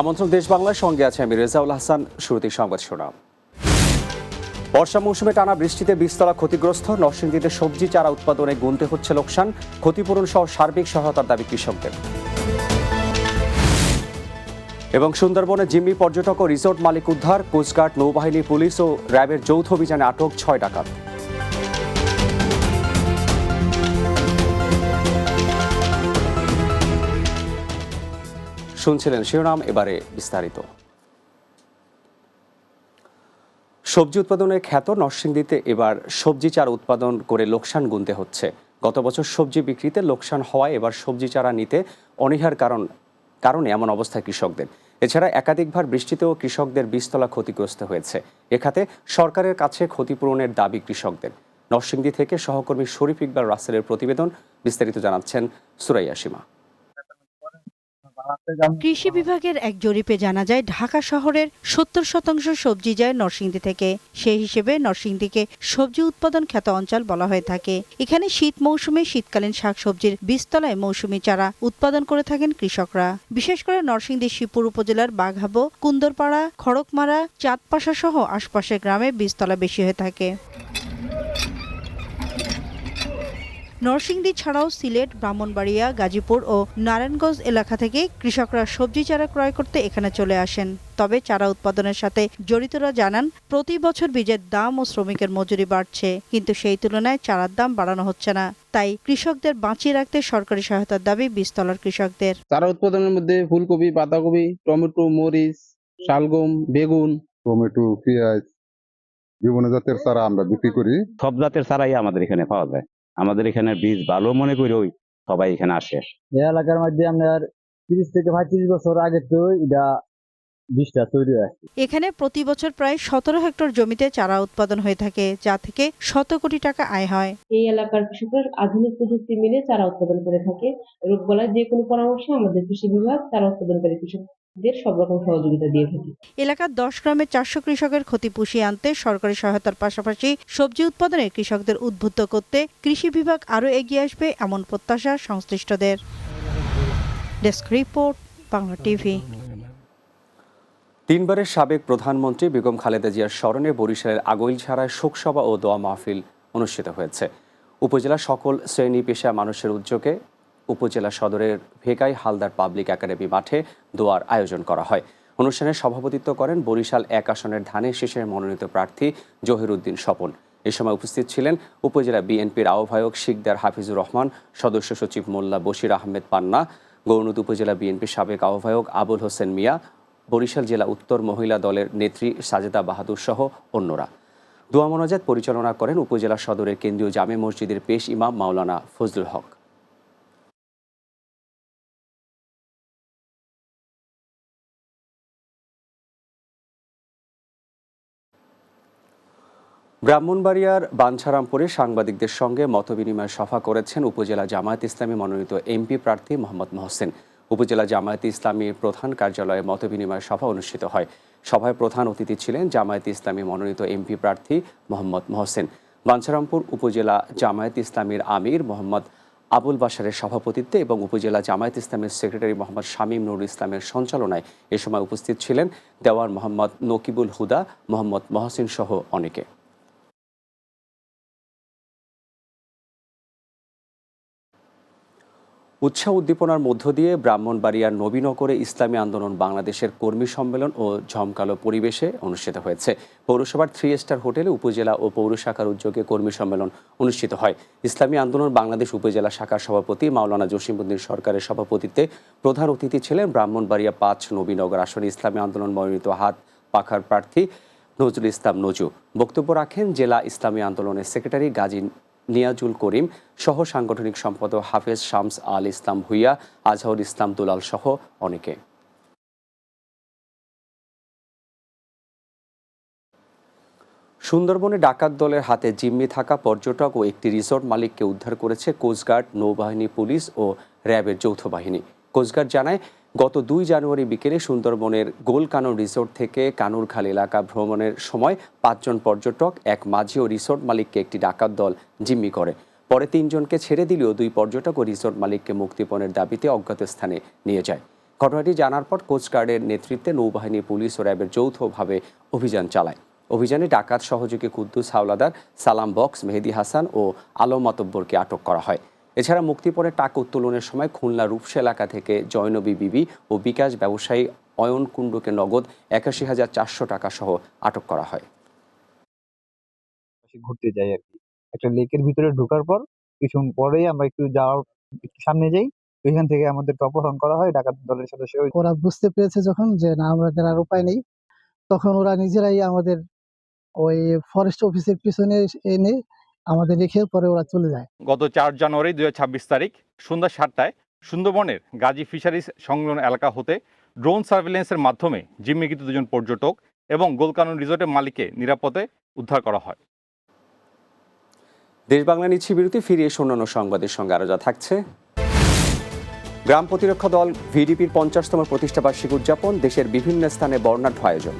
আমন্ত্রণ দেশ বাংলার সঙ্গে আছে আমি রেজাউল হাসান। শুরুতেই সংবাদ শোনা বর্ষা মৌসুমে টানা বৃষ্টিতে বীজতলা ক্ষতিগ্রস্ত। নরসিংদীতে সবজি, চারা উৎপাদনে গুনতে হচ্ছে লোকসান। ক্ষতিপূরণ সহ সার্বিক সহায়তার দাবি কৃষকদের। এবং সুন্দরবনে জিম্মি পর্যটক ও রিসোর্ট মালিক উদ্ধার। কোস্টগার্ড, নৌবাহিনী, পুলিশ ও র্যাবের যৌথ অভিযানে আটক ছয় ডাকাত। শুনছিলেন শিরোনাম এবারে বিস্তারিত। সবজি উৎপাদনের খ্যাত নরসিংদীতে এবার সবজি চারা উৎপাদন করে লোকসান গুনতে হচ্ছে। গত বছর সবজি বিক্রিতে লোকসান হওয়ায় এবার সবজি চারা নিতে অনীহার কারণ, কারণে এমন অবস্থা কৃষকদের। এছাড়া একাধিকবার বৃষ্টিতেও কৃষকদের বীজতলা ক্ষতিগ্রস্ত হয়েছে। এখাতে সরকারের কাছে ক্ষতিপূরণের দাবি কৃষকদের। নরসিংদী থেকে সহকর্মী শরীফ ইকবাল রাসেলের প্রতিবেদন বিস্তারিত জানাচ্ছেন সুরাইয়া সীমা। কৃষি বিভাগের এক জরিপে জানা যায়, ঢাকা শহরের সত্তর শতাংশ সবজি যায় নরসিংদী থেকে। সেই হিসেবে নরসিংদীকে সবজি উৎপাদন খ্যাত অঞ্চল বলা হয়ে থাকে। এখানে শীত মৌসুমে শীতকালীন শাকসবজির বীজতলায় মৌসুমী চারা উৎপাদন করে থাকেন কৃষকরা। বিশেষ করে নরসিংদী শিবপুর উপজেলার বাঘাবো, কুন্দরপাড়া খড়কমারা চাঁদপাশা সহ আশপাশের গ্রামে বীজতলা বেশি হয়ে থাকে। নরসিংদী ছাড়াও সিলেট ব্রাহ্মণবাড়িয়া গাজীপুর ও নারায়ণগঞ্জ এলাকা থেকে কৃষকরা সবজি চারা ক্রয় করতে এখানে চলে আসেন। তবে চারা উৎপাদনের সাথে জড়িতরা জানান প্রতি বছর বীজের দাম ও শ্রমিকের মজুরি বাড়ছে কিন্তু সেই তুলনায় চারার দাম বাড়ানো হচ্ছে না। তাই কৃষকদের বাঁচিয়ে রাখতে সরকারি সহায়তার দাবি বীজতলার কৃষকদের। চারা উৎপাদনের মধ্যে ফুলকপি পাতাকপি টমেটো মরিচ শালগম বেগুন। টমেটো পেঁয়াজ বিভিন্ন জাতের চারা আমরা বিক্রি করি। সব জাতের চারাই আমাদের এখানে পাওয়া যায়। আমাদের এখানে বীজ ভালো মনে করি ওই সবাই এখানে আসে। এই এলাকার মধ্যে আপনার তিরিশ থেকে পঁয়ত্রিশ বছর আগে তো এটা বীজটা তৈরি হয়। এখানে প্রতি বছর প্রায় সতেরো হেক্টর জমিতে চারা উৎপাদন হয়ে থাকে যা থেকে শত কোটি টাকা আয় হয়। এই এলাকার কৃষকরা আধুনিক প্রযুক্তি মিলে চারা উৎপাদন করে থাকে। রোগ বলার যে কোনো পরামর্শে আমাদের কৃষি বিভাগ চারা উৎপাদনকারী কৃষকদের সব রকম সহযোগিতা দিয়ে থাকে। এলাকার দশ গ্রামে চারশো কৃষকের ক্ষতি পুষিয়ে আনতে সরকারি সহায়তার পাশাপাশি সবজি উৎপাদনে কৃষকদের উদ্বুদ্ধ করতে কৃষি বিভাগ আরও এগিয়ে আসবে এমন প্রত্যাশা সংশ্লিষ্টদের। Desk report Bangla TV. তিনবারের সাবেক প্রধানমন্ত্রী বেগম খালেদা জিয়ার স্মরণে বরিশালের আগৈলঝাড়ায় শোকসভা ও দোয়া মাহফিল অনুষ্ঠিত হয়েছে। উপজেলা সকল শ্রেণি পেশা মানুষের উদ্যোগে উপজেলা সদরের ভেকাই হালদার পাবলিক একাডেমি মাঠে দোয়ার আয়োজন করা হয়। অনুষ্ঠানে সভাপতিত্ব করেন বরিশাল এক আসনের ধানের শীষের মনোনীত প্রার্থী জহিরুদ্দিন স্বপন। এ সময় উপস্থিত ছিলেন উপজেলা বিএনপির আহ্বায়ক শিকদার হাফিজুর রহমান, সদস্য সচিব মোল্লা বশির আহমেদ পান্না, গৌরনদ উপজেলা বিএনপির সাবেক আহ্বায়ক আবুল হোসেন মিয়া, বরিশাল জেলা উত্তর মহিলা দলের নেত্রী সাজেদা বাহাদুর সহ অন্যরা। দোয়া মোনাজাত পরিচালনা করেন উপজেলা সদরের কেন্দ্রীয় জামে মসজিদের পেশ ইমাম মাওলানা ফজলুল হক। ব্রাহ্মণবাড়িয়ার বাঞ্ছারামপুরে সাংবাদিকদের সঙ্গে মতবিনিময় সভা করেছেন উপজেলা জামায়াত ইসলামী মনোনীত এমপি প্রার্থী মোহাম্মদ মহসেন। উপজেলা জামায়াত ইসলামীর প্রধান কার্যালয়ে মতবিনিময় সভা অনুষ্ঠিত হয়। সভায় প্রধান অতিথি ছিলেন জামায়াত ইসলামী মনোনীত এমপি প্রার্থী মোহাম্মদ মহসেন। বাঞ্ছারামপুর উপজেলা জামায়াত ইসলামীর আমির মোহাম্মদ আবুল বাসারের সভাপতিত্বে এবং উপজেলা জামায়াত ইসলামের সেক্রেটারি মোহাম্মদ শামীম নুর ইসলামের সঞ্চালনায় এ সময় উপস্থিত ছিলেন দেওয়ার মোহাম্মদ নকিবুল হুদা, মোহাম্মদ মহসিন সহ অনেকে। উৎসাহ উদ্দীপনার মধ্য দিয়ে ব্রাহ্মণবাড়িয়ার নবীনগরে ইসলামী আন্দোলন বাংলাদেশের কর্মী সম্মেলন ও ঝমকালো পরিবেশে অনুষ্ঠিত হয়েছে। পৌরসভার থ্রি স্টার হোটেলে উপজেলা ও পৌর শাখার উদ্যোগে কর্মী সম্মেলন অনুষ্ঠিত হয়। ইসলামী আন্দোলন বাংলাদেশ উপজেলা শাখার সভাপতি মাওলানা জসিমুদ্দিন সরকারের সভাপতিত্বে প্রধান অতিথি ছিলেন ব্রাহ্মণবাড়িয়া পাঁচ নবীনগর আসনে ইসলামী আন্দোলন মনোনীত হাত পাখার প্রার্থী নজরুল ইসলাম নজু। বক্তব্য রাখেন জেলা ইসলামী আন্দোলনের সেক্রেটারি গাজী নিয়াজুল করিম সহ সাংগঠনিক সম্পাদক হাফেজ শামস আল ইসলাম ভুইয়া আজহার ইসলাম দুলাল সহ অনেকে। সুন্দরবনে ডাকাত দলের হাতে জিম্মি থাকা পর্যটক ও একটি রিসোর্ট মালিককে উদ্ধার করেছে কোস্টগার্ড নৌবাহিনী, পুলিশ ও র্যাবের যৌথ বাহিনী। কোস্টগার্ড জানায় গত দুই জানুয়ারি বিকেলে সুন্দরবনের গোলকানন রিসোর্ট থেকে কানুরখাল এলাকা ভ্রমণের সময় পাঁচজন পর্যটক, এক মাঝি ও রিসোর্ট মালিককে একটি ডাকাত দল জিম্মি করে। পরে তিনজনকে ছেড়ে দিলেও দুই পর্যটক ও রিসোর্ট মালিককে মুক্তিপণের দাবিতে অজ্ঞাত স্থানে নিয়ে যায়। ঘটনাটি জানার পর কোস্টগার্ডের নেতৃত্বে নৌবাহিনী, পুলিশ ও র্যাবের যৌথভাবে অভিযান চালায়। অভিযানে ডাকাত সহযোগী কুদ্দুস হাওলাদার, সালাম বক্স, মেহেদি হাসান ও আলম মাতব্বরকে আটক করা হয়। এছাড়া মুক্তিপণের টাকা উত্তোলনের সময় খুলনা রূপসা এলাকা থেকে জয়নবী বিবি ও বিকাশ ব্যবসায়ী অয়ন কুণ্ডুকে নগদ একাশি হাজার চারশো টাকা সহ আটক করা হয়। ঘুরতে যাই আর কি। একটা লেকের ভিতরে ঢোকার পর কিছু পরেই আমরা একটু যাওয়ার একটু সামনে যাই ওইখান থেকে আমাদেরকে অপহরণ করা হয় ডাকাত দলের সদস্য ওরা বুঝতে পেরেছে যখন যে না আমাদের আর উপায় নেই। তখন ওরা নিজেরাই আমাদের ওই ফরেস্ট অফিসের পিছনে এনে আমাদের রেখে পরে ওরা চলে যায়। গত চার জানুয়ারি দু হাজার ছাব্বিশ তারিখ সন্ধ্যা সাতটায় সুন্দরবনের গাজী ফিশারিজ সংলগ্ন এলাকা হতে ড্রোন সার্ভেলেন্সের মাধ্যমে জিম্মিকৃত দুজন পর্যটক এবং গোলকানুন রিসোর্টের মালিককে নিরাপদে উদ্ধার করা হয়। দেশ বাংলা নিচ্ছি বিরতি ফিরিয়ে অন্যান্য সংবাদের সঙ্গে আরও যা থাকছে। গ্রাম প্রতিরক্ষা দল ভিডিপির পঞ্চাশতম প্রতিষ্ঠাবার্ষিক উদযাপন দেশের বিভিন্ন স্থানে বর্ণাঢ্য আয়োজন।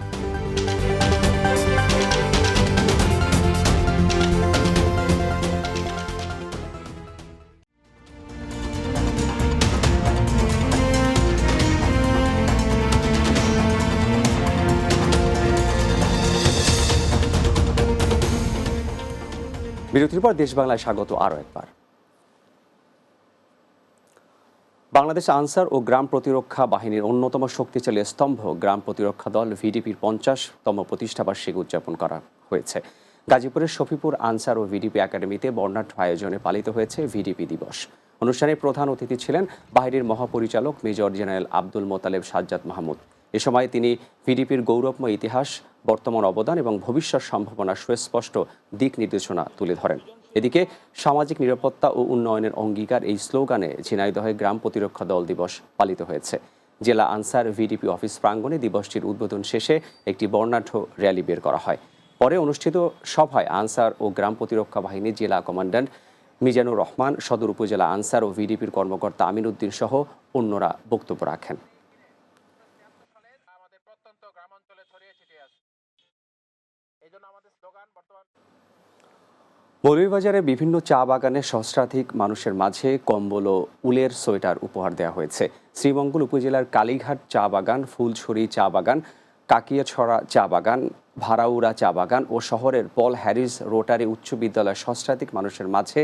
বিরতির পর দেশ বাংলায় স্বাগত আরও একবার। বাংলাদেশ আনসার ও গ্রাম প্রতিরক্ষা বাহিনীর অন্যতম শক্তিশালী স্তম্ভ গ্রাম প্রতিরক্ষা দল ভিডিপির পঞ্চাশতম প্রতিষ্ঠাবার্ষিকী উদযাপন করা হয়েছে। গাজীপুরের শফিপুর আনসার ও ভিডিপি একাডেমিতে বর্ণাঢ্য আয়োজনে পালিত হয়েছে ভিডিপি দিবস। অনুষ্ঠানে প্রধান অতিথি ছিলেন বাহিনীর মহাপরিচালক মেজর জেনারেল আব্দুল মোতালেব সাজ্জাদ মাহমুদ। এ সময় তিনি ভিডিপির গৌরবময় ইতিহাস, বর্তমান অবদান এবং ভবিষ্যৎ সম্ভাবনার সুস্পষ্ট দিক নির্দেশনা তুলে ধরেন। এদিকে, সামাজিক নিরাপত্তা ও উন্নয়নের অঙ্গীকার এই স্লোগানে ঝিনাইদহে গ্রাম প্রতিরক্ষা দল দিবস পালিত হয়েছে। জেলা আনসার ভিডিপি অফিস প্রাঙ্গণে দিবসটির উদ্বোধন শেষে একটি বর্ণাঢ্য র্যালি বের করা হয়। পরে অনুষ্ঠিত সভায় আনসার ও গ্রাম প্রতিরক্ষা বাহিনী জেলা কমান্ড্যান্ট মিজানুর রহমান, সদর উপজেলা আনসার ও ভিডিপির কর্মকর্তা আমিন উদ্দিন সহ অন্যরা বক্তব্য রাখেন। মৌলভীবাজারে বিভিন্ন চা বাগানে সহস্রাধিক মানুষের মাঝে কম্বল ও উলের সোয়েটার উপহার দেওয়া হয়েছে। শ্রীমঙ্গল উপজেলার কালীঘাট চা বাগান, ফুলছড়ি চা বাগান, কাকিয়াছড়া চা বাগান, ভাড়াউড়া চা বাগান ও শহরের পল হ্যারিস রোটারি উচ্চ বিদ্যালয়ের সহস্রাধিক মানুষের মাঝে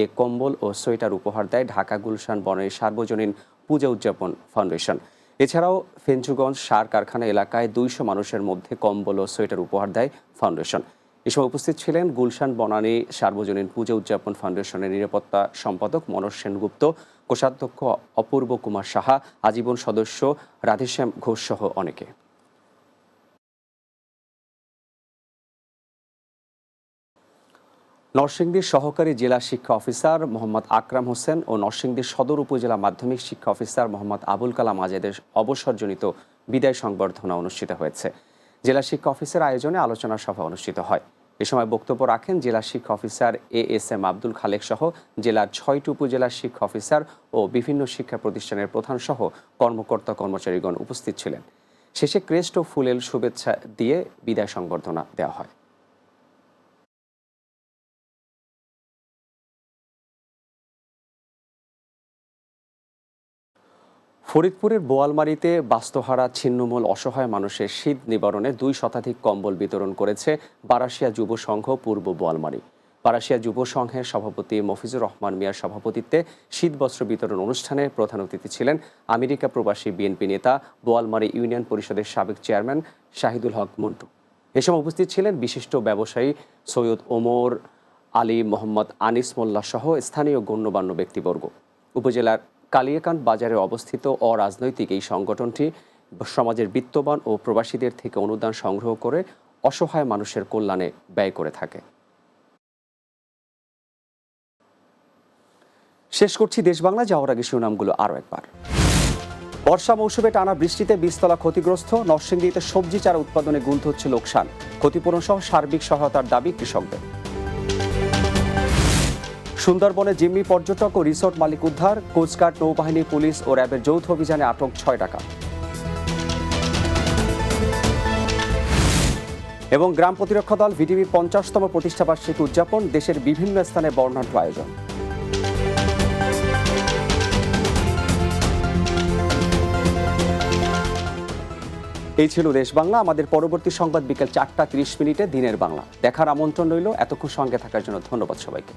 এ কম্বল ও সোয়েটার উপহার দেয় ঢাকা গুলশান বনের সার্বজনীন পূজা উদযাপন ফাউন্ডেশন। এছাড়াও ফেঞ্চুগঞ্জ সার কারখানা এলাকায় দুইশো মানুষের মধ্যে কম্বল ও সোয়েটার উপহার দেয় ফাউন্ডেশন। এ সময় উপস্থিত ছিলেন গুলশান বনানী সার্বজনীন পুজো উদযাপন ফাউন্ডেশনের নিরাপত্তা সম্পাদক মনোজ সেনগুপ্ত, কোষাধ্যক্ষ অপূর্ব কুমার সাহা, আজীবন সদস্য রাধেশ্যাম ঘোষ সহ অনেকে। নরসিংদীর সহকারী জেলা শিক্ষা অফিসার মোহাম্মদ আকরাম হোসেন ও নরসিংদীর সদর উপজেলা মাধ্যমিক শিক্ষা অফিসার মোহাম্মদ আবুল কালাম আজাদের অবসরজনিত বিদায় সংবর্ধনা অনুষ্ঠিত হয়েছে। জেলা শিক্ষা অফিসের আয়োজনে আলোচনা সভা অনুষ্ঠিত হয়। এ সময় বক্তব্য রাখেন জেলা শিক্ষা officer A S M Abdul Khaleque সহ জেলার ছয়টি উপজেলার শিক্ষা অফিসার ও বিভিন্ন শিক্ষা প্রতিষ্ঠানের প্রধান সহ কর্মকর্তা কর্মচারীগণ উপস্থিত ছিলেন। শেষে ক্রেস্ট ও ফুলেল শুভেচ্ছা দিয়ে বিদায় সংবর্ধনা দেওয়া হয়। ফরিদপুরের বোয়ালমারিতে বাস্তহারা ছিন্নমূল অসহায় মানুষের শীত নিবারণে দুই শতাধিক কম্বল বিতরণ করেছে বারাসিয়া যুব সংঘ পূর্ব বোয়ালমারি। বারাসিয়া যুব সংঘের সভাপতি মফিজুর রহমান মিয়ার সভাপতিত্বে শীত বস্ত্র বিতরণ অনুষ্ঠানে প্রধান অতিথি ছিলেন আমেরিকা প্রবাসী বিএনপি নেতা, বোয়ালমারি ইউনিয়ন পরিষদের সাবেক চেয়ারম্যান শাহিদুল হক মন্টু। এ সময় উপস্থিত ছিলেন বিশিষ্ট ব্যবসায়ী সৈয়দ ওমর আলী মোহাম্মদ আনিস মোল্লা সহ স্থানীয় গণ্যমান্য ব্যক্তিবর্গ। উপজেলার কালিয়াকান্দ বাজারে অবস্থিত অরাজনৈতিক এই সংগঠনটি সমাজের বিত্তবান ও প্রবাসীদের থেকে অনুদান সংগ্রহ করে অসহায় মানুষের কল্যাণে ব্যয় করে থাকে। শেষ করছি দেশ বাংলা, যাওয়ার আগে শিরোনামগুলো আরও একবার। বর্ষা মৌসুমে টানা বৃষ্টিতে বীজতলা ক্ষতিগ্রস্ত, নরসিংদীতে সবজি চারা উৎপাদনে গুনতে হচ্ছে লোকসান। ক্ষতিপূরণ সহ সার্বিক সহায়তার দাবি কৃষকদের। সুন্দরবনে জিম্মি পর্যটক ও রিসোর্ট মালিক উদ্ধার, কোস্টগার্ড নৌবাহিনী, পুলিশ ও র্যাবের যৌথ অভিযানে আটক ছয় টাকা। এবং গ্রাম প্রতিরক্ষা দল ভিটিভির পঞ্চাশতম প্রতিষ্ঠাবার্ষিকী উদযাপন দেশের বিভিন্ন স্থানে বর্ণাঢ্য আয়োজন। এই ছিল দেশ বাংলা। আমাদের পরবর্তী সংবাদ বিকেল চারটা তিরিশ মিনিটে দিনের বাংলা। দেখার আমন্ত্রণ রইল। এতক্ষণ সঙ্গে থাকার জন্য ধন্যবাদ সবাইকে।